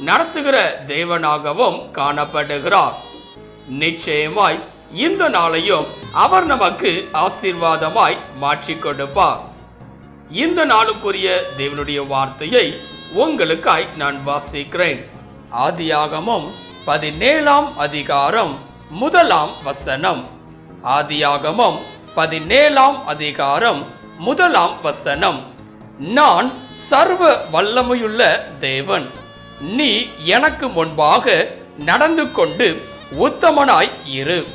நடத்துகிற தேவனாகவும் காணப்படுகிறார். நிச்சயமாய் இந்த நாளையும் அவர் நமக்கு ஆசீர்வாதமாய் மாற்றி கொடுப்பார். இந்த நாளுக்குரிய தேவனுடைய வார்த்தையை உங்களுக்காய் நான் வாசிக்கிறேன். ஆதியாகமும் பதினேழாம் அதிகாரம் முதலாம் வசனம். ஆதியாகமும் பதினேழாம் அதிகாரம் முதலாம் வசனம். நான் சர்வ வல்லமையுள்ள தேவன். நீ எனக்கு முன்பாக நடந்து கொண்டு உத்தமனாய் இரு.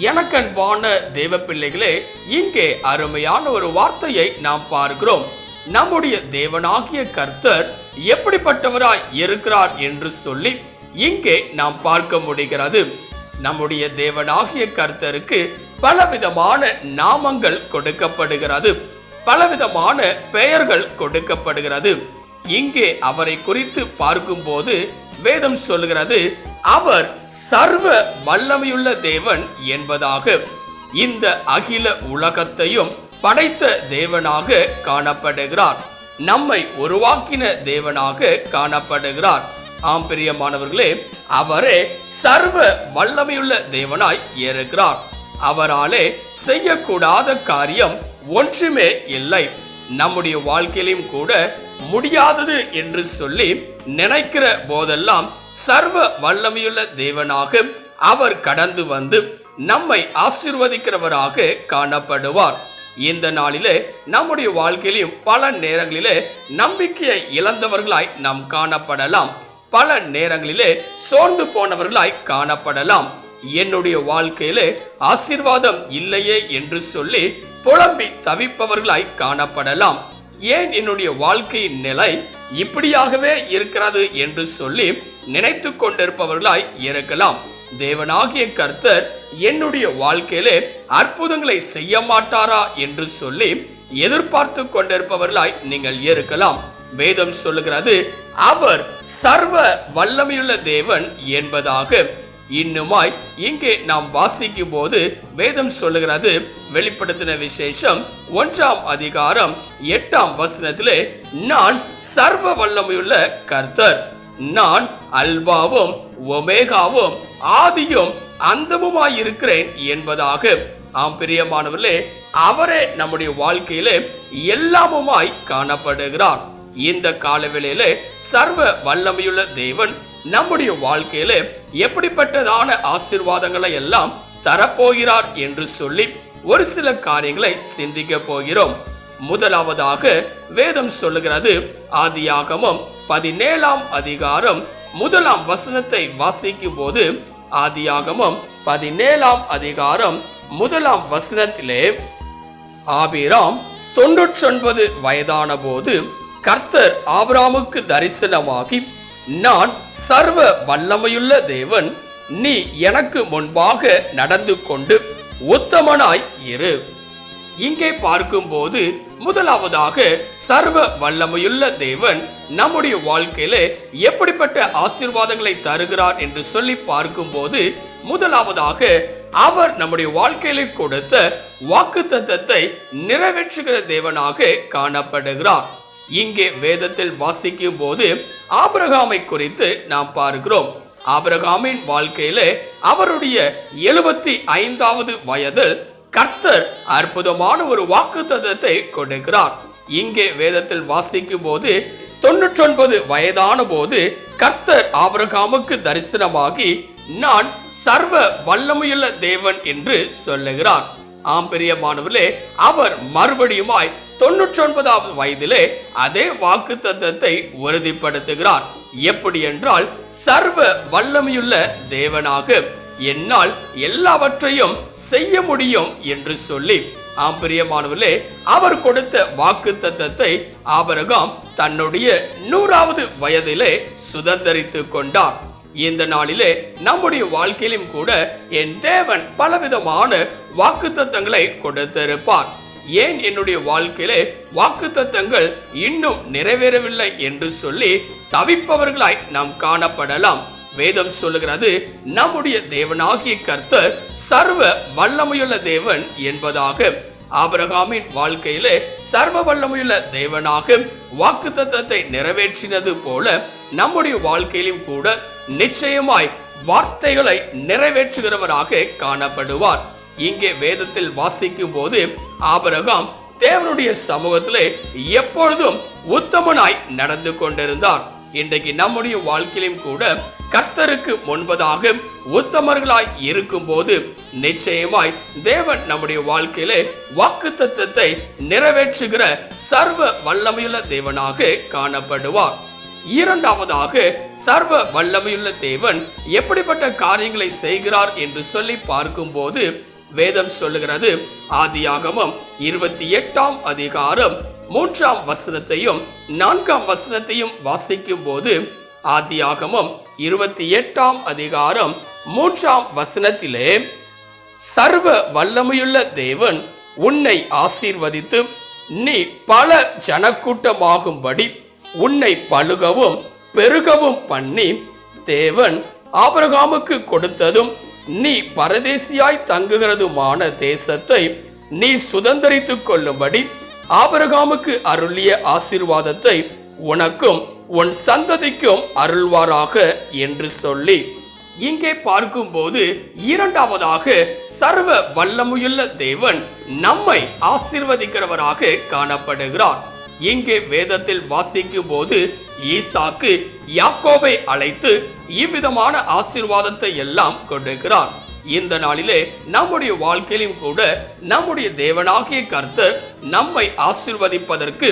எனக்கன்பான தேவ பிள்ளைகளே இங்கே அருமையான ஒரு வார்த்தையை நாம் பார்க்கிறோம். நம்முடைய தேவனாகிய கர்த்தர் எப்படிப்பட்டவராய் இருக்கிறார் என்று சொல்லி இங்கே நாம் பார்க்க முடிகிறது. நம்முடைய தேவனாகிய கர்த்தருக்கு பலவிதமான நாமங்கள் கொடுக்கப்படுகிறது. பலவிதமான பெயர்கள் கொடுக்கப்படுகிறது. இங்கே அவரை குறித்து பார்க்கும்போது வேதம் சொல்கிறது அவர் சர்வ வல்லமையுள்ள தேவன் என்பதாக. இந்த அகில உலகத்தையும் படைத்த தேவனாக காணப்படுகிறார். நம்மை உருவாக்கின தேவனாக காணப்படுகிறார். ஆம் பிரியமானவர்களே அவரே சர்வ வல்லமையுள்ள தேவனாய் இருக்கிறார் அவராலே செய்யக்கூடாத காரியம் ஒன்றுமே இல்லை. நம்முடைய வாழ்க்கையிலும் கூட முடியாதது என்று சொல்லி நினைக்கிற போதெல்லாம் சர்வ வல்லமையுள்ள தேவனாக அவர் கடந்து வந்து நம்மை ஆசிர்வதிக்கிறவராக காணப்படுவார். இந்த நாளிலே நம்முடைய வாழ்க்கையிலும் பல நேரங்களிலே நம்பிக்கையை இழந்தவர்களாய் நாம் காணப்படலாம். பல நேரங்களிலே சோர்ந்து போனவர்களாய் காணப்படலாம். என்னுடைய வாழ்க்கையிலே ஆசீர்வாதம் இல்லையே என்று சொல்லி புலம்பி தவிப்பவர்களாய் காணப்படலாம். ஏன் என்னுடைய வாழ்க்கையின் நிலை இப்படியாகவே இருக்கிறது என்று சொல்லி நினைத்து கொண்டிருப்பவர்களாய் இருக்கலாம். தேவனாகிய கர்த்தர் என்னுடைய வாழ்க்கையிலே அற்புதங்களை செய்ய மாட்டாரா என்று சொல்லி எதிர்பார்த்து கொண்டிருப்பவர்களாய் நீங்கள் இருக்கலாம். வேதம் சொல்லுகிறது அவர் சர்வ வல்லமையுள்ள தேவன் என்பதாக இன்னுமாய் இங்கே நாம் வாசிக்கும் போது வேதம் சொல்லுகிறது வெளிப்படுத்தின விசேஷம் ஒன்றாம் அதிகாரம் எட்டாம் வசனத்திலே நான் சர்வ வல்லமையுள்ள கர்த்தர். நான் அல்பாவும் ஒமேகாவும் ஆதியும் அந்தமுமாய் இருக்கிறேன் என்பதாக. ஆம் பிரியமானவர்களே அவரே நம்முடைய வாழ்க்கையிலே எல்லாமுமாய் காணப்படுகிறார். இந்த காலவேளையிலே சர்வ வல்லமையுள்ள தேவன் நம்முடைய வாழ்க்கையில எப்படிப்பட்டதான ஆசிர்வாதங்களை எல்லாம் தரப்போகிறார் என்று சொல்லி ஒரு சில காரியங்களை சிந்திக்க போகிறோம். முதலாவதாக வேதம் சொல்லுகிறது ஆதியாகமம் பதினேழாம் அதிகாரம் முதலாம் வசனத்தை வாசிக்கும் போது ஆதியாகமம் பதினேழாம் அதிகாரம் முதலாம் வசனத்திலே ஆபிராம் தொன்னூற்றொன்பது வயதான போது கர்த்தர் ஆபிராமுக்கு தரிசனமாகி நான் சர்வ வல்லமையுள்ள தேவன். நீ எனக்கு முன்பாக நடந்து கொண்டு உத்தமனாய் இரு. இங்கே பார்க்கும்போது முதலாவதாக சர்வ வல்லமையுள்ள தேவன் நம்முடைய வாழ்க்கையில எப்படிப்பட்ட ஆசீர்வாதங்களை தருகிறார் என்று சொல்லி பார்க்கும்போது முதலாவதாக அவர் நம்முடைய வாழ்க்கையில கொடுத்த வாக்கு தத்தத்தை நிறைவேற்றுகிற தேவனாக காணப்படுகிறார். இங்கே வேதத்தில் வாசிக்கும் போது ஆபிரகாமை குறித்து நாம் பார்க்கிறோம். ஆபிரகாமின் வாழ்க்கையில அவருடைய எழுபத்தி ஐந்தாவது வயதில் கர்த்தர் அற்புதமான ஒரு வாக்கு தத்தத்தை கொடுக்கிறார். இங்கே வேதத்தில் வாசிக்கும் போது தொன்னூற்றொன்பது வயதான போது கர்த்தர் ஆபிரகாமுக்கு தரிசனமாகி நான் சர்வ வல்லமையுள்ள தேவன் என்று சொல்லுகிறார். ஆம் பிரியமானவர்களே அவர் மறுபடியுமாய் தொன்னூற்றி ஒன்பதாவது வயதிலே அதே வாக்கு தத்தத்தை உறுதிப்படுத்துகிறார். எப்படி என்றால் சர்வ வல்லமையுள்ள தேவனாக என்னால் எல்லாவற்றையும் செய்ய முடியும் என்று சொல்லி. ஆம் பிரியமானவர்களே அவர் கொடுத்த வாக்கு தத்தத்தை ஆபரகம் தன்னுடைய நூறாவது வயதிலே சுதந்தரித்து கொண்டார். இந்த நாளிலே நம்முடைய வாழ்க்கையிலும் கூட என் தேவன் பலவிதமான வாக்கு தத்தங்களை கொடுத்திருப்பார். ஏன் என்னுடைய வாழ்க்கையிலே வாக்கு தத்தங்கள் இன்னும் நிறைவேறவில்லை என்று சொல்லி தவிப்பவர்களாய் நாம் காணப்படலாம். வேதம் சொல்லுகிறது நம்முடைய தேவனாகிய கர்த்தர் சர்வ வல்லமையுள்ள தேவன் என்பதாக. ஆபரகாமின் வாழ்க்கையிலே சர்வ வல்லமையுள்ள தேவனாக வாக்கு தத்தத்தை நிறைவேற்றினது போல நம்முடைய வாழ்க்கையிலும் கூட நிச்சயமாய் வார்த்தைகளை நிறைவேற்றுகிறவராக காணப்படுவார். இங்கே வேதத்தில் வாசிக்கும் போது ஆபரகாம் தேவனுடைய சமூகத்திலே எப்பொழுதும் உத்தமனாய் நடந்து கொண்டிருந்தார். இன்றைக்கு நம்முடைய வாழ்க்கையிலும் கூட கர்த்தருக்கு முன்பதாக உத்தமர்களாய் இருக்கும்போது நிச்சயமாய் தேவன் நம்முடைய வாழ்க்கையிலே வாக்கு தத்தத்தை நிறைவேற்றுகிற சர்வ வல்லமையுள்ள தேவனாக காணப்படுவார். இரண்டாவதாக சர்வ வல்லமையுள்ள தேவன் எப்படிப்பட்ட காரியங்களை செய்கிறார் என்று சொல்லி பார்க்கும்போது வேதம் சொல்லுகிறது ஆதியாகமம் இருபத்தி எட்டாம் அதிகாரம் மூன்றாம் வசனத்தையும் நான்காம் வசனத்தையும் வாசிக்கும் போது ஆதியாகமம் இருபத்தி எட்டாம் அதிகாரம் மூன்றாம் வசனத்திலே சர்வ வல்லமையுள்ள தேவன் உன்னை ஆசீர்வதித்து நீ பல ஜனக்கூட்டமாகும்படி உன்னை பழுகவும் பெருகவும் பண்ணி தேவன் ஆபரகாமுக்கு கொடுத்ததும் நீ பரதேசியாய் தங்குகிறதுமான தேசத்தை நீ சுதந்தரித்துக் கொள்ளும்படி ஆபரகாமுக்கு அருளிய ஆசீர்வாதத்தை உனக்கும் உன் சந்ததிக்கும் அருள்வாராக என்று சொல்லி இங்கே பார்க்கும்போது இரண்டாவதாக சர்வ வல்லமுயுள்ள தேவன் நம்மை ஆசிர்வதிக்கிறவராக காணப்படுகிறார். இங்கே வேதத்தில் வாசிக்கும் போது ஈசாக்கு யாக்கோவை அழைத்து இவ்விதமான ஆசீர்வாதத்தை எல்லாம் கொடுக்கிறார். இந்த நாளிலே நம்முடைய வாழ்க்கையிலும் கூட நம்முடைய தேவனாகிய கர்த்தர் நம்மை ஆசிர்வதிப்பதற்கு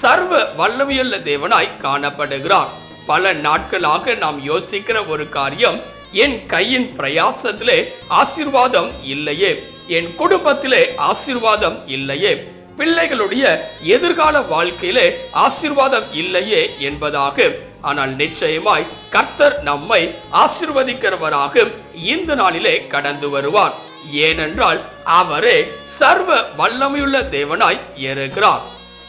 சர்வ வல்லமையுள்ள தேவனாய் காணப்படுகிறார். பல நாட்களாக நாம் யோசிக்கிற ஒரு காரியம் என் கையின் பிரயாசத்திலே ஆசீர்வாதம் இல்லையே என் குடும்பத்திலே ஆசிர்வாதம் இல்லையே பிள்ளைகளுடைய எதிர்கால வாழ்க்கையிலே ஆசீர்வாதம் இல்லையே என்பதாக ஆனால் நிச்சயமாய் கர்த்தர் நம்மை ஆசிர்வதிக்கிறவராக இந்த நாளிலே கடந்து வருவார். ஏனென்றால் அவரே சர்வ வல்லமையுள்ள தேவனாய் இருக்கிறார்.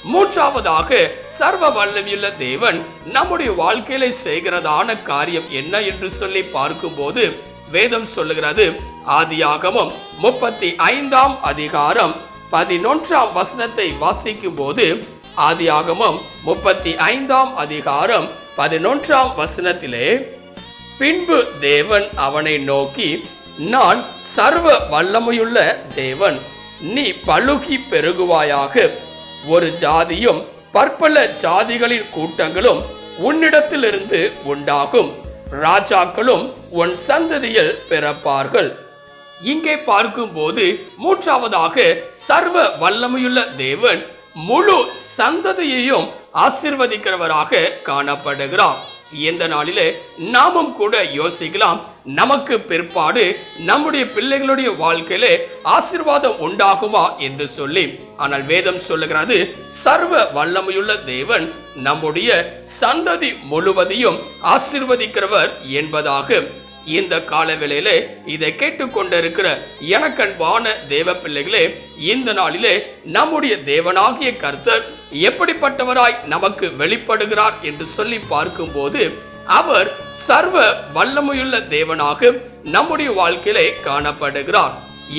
மூன்றாவதாக சர்வ வல்லமையுள்ள தேவன் நம்முடைய வாழ்க்கையில செய்கிறதான காரியம் என்ன என்று சொல்லி பார்க்கும்போது வேதம் சொல்லுகிறது. ஆதியாகமும் முப்பத்தி ஐந்தாம் அதிகாரம் பதினொன்றாம் வசனத்தை வாசிக்கும் போது ஆதியாகமம் முப்பத்தி ஐந்தாம் அதிகாரம் பதினொன்றாம் வசனத்திலே பின்பு தேவன் அவனை நோக்கி நான் சர்வ வல்லமையுள்ள தேவன் நீ பழுகி பெருகுவாயாக. ஒரு ஜாதியும் பற்பல ஜாதிகளின் கூட்டங்களும் உன்னிடத்திலிருந்து உண்டாகும். ராஜாக்களும் உன் சந்ததியில் பிறப்பார்கள். இங்கே பார்க்கும்போது மூன்றாவதாக சர்வ வல்லமையுள்ள தேவன் முழு சந்ததியையும் ஆசிர்வதிக்கிறவராக காணப்படுகிறார். இந்த நாளிலே நாமும் கூட யோசிக்கலாம் நமக்கு பிற்பாடு நம்முடைய பிள்ளைகளுடைய வாழ்க்கையிலே ஆசிர்வாதம் உண்டாகுமா என்று சொல்லி. ஆனால் வேதம் சொல்லுகிறது சர்வ வல்லமையுள்ள தேவன் நம்முடைய சந்ததி முழுவதையும் ஆசிர்வதிக்கிறவர் என்பதாக. இந்த கால வேளையிலே இதை கேட்டுக்கொண்டிருக்கிற எனக்கன்பான தேவ பிள்ளைகளே இந்த நாளிலே நம்முடைய தேவனாகிய கர்த்தர் எப்படிப்பட்டவராய் நமக்கு வெளிப்படுகிறார் என்று சொல்லி பார்க்கும்போது அவர் சர்வ வல்லமையுள்ள தேவனாக நம்முடைய வாழ்க்கையிலே காணப்படுகிறார்.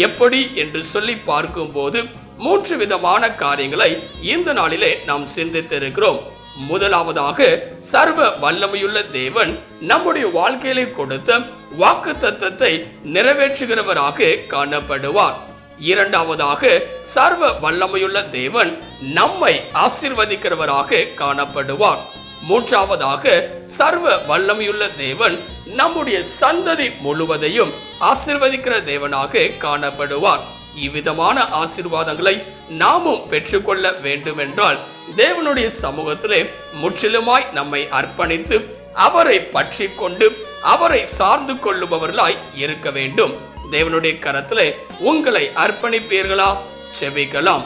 எப்படி என்று சொல்லி பார்க்கும்போது மூன்று விதமான காரியங்களை இந்த நாளிலே நாம் சிந்தித்திருக்கிறோம். முதலாவதாக சர்வ வல்லமையுள்ள தேவன் நம்முடைய வாழ்க்கையிலே கொடுத்த வாக்கு தத்தத்தை நிறைவேற்றுகிறவராக காணப்படுவார். இரண்டாவதாக சர்வ வல்லமையுள்ள தேவன் நம்மை ஆசிர்வதிக்கிறவராக காணப்படுவார். மூன்றாவதாக சர்வ வல்லமையுள்ள தேவன் நம்முடைய சந்ததி முழுவதையும் ஆசிர்வதிக்கிற தேவனாக காணப்படுவார். இவ்விதமான ஆசீர்வாதங்களை நாமும் பெற்றுக்கொள்ள வேண்டுமென்றால் தேவனுடைய சமூகத்திலே முற்றிலுமாய் நம்மை அர்ப்பணித்து அவரை பற்றி கொண்டு அவரை சார்ந்து கொள்ளுபவர்களாய் இருக்க வேண்டும். தேவனுடைய கரத்திலே உங்களை அர்ப்பணிப்பீர்களா? செவிக்கலாம்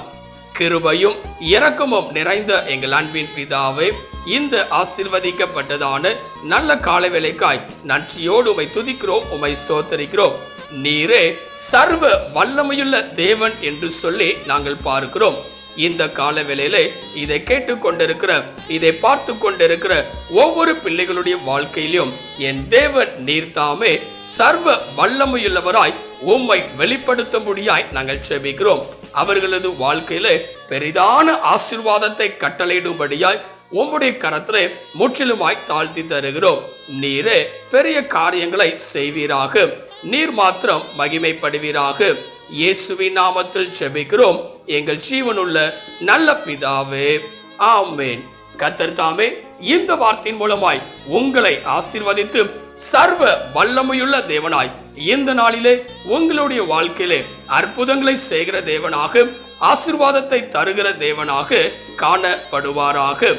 கிருபையும் இரக்கமும் நிறைந்த எங்கள் அன்பின் பிதாவே இந்த ஆசிர்வதிக்கப்பட்டதான நல்ல காலவேளைக்காய் நன்றியோடு உமை துதிக்கிறோம் உமை ஸ்தோத்தரிக்கிறோம். நீரே சர்வ வல்லமையுள்ள தேவன் என்று சொல்லி நாங்கள் பார்க்கிறோம். இந்த கால வேளையிலே இதை கேட்டு கொண்டிருக்கிற இதை பார்த்து கொண்டிருக்கிற ஒவ்வொரு பிள்ளைகளுடைய வாழ்க்கையிலும் என் தேவன் நீர்தாமே சர்வ வல்லமையுள்ளவராய் உம்மை வெளிப்படுத்த முடியாய் நாங்கள் செபிக்கிறோம். அவர்களது வாழ்க்கையில பெரிதான ஆசிர்வாதத்தை கட்டளையிடும்படியாய் உம்முடைய கரத்திலே முற்றிலுமாய் தாழ்த்தி தருகிறோம். நீரே பெரிய காரியங்களை செய்வீராக. நீர் மாத்திரம் மகிமைப்படுவீராக. இயேசுவின் நாமத்தில் செபிக்கிறோம் எங்கள் ஜீவனுள்ள நல்ல பிதாவே. ஆமேன். கத்தர் தாமே இந்த வார்த்தையின் மூலமாய் உங்களை ஆசிர்வதித்து சர்வ வல்லமையுள்ள தேவனாய் இந்த நாளிலே உங்களுடைய வாழ்க்கையிலே அற்புதங்களை செய்கிற தேவனாக ஆசிர்வாதத்தை தருகிற தேவனாக காணப்படுவாராக.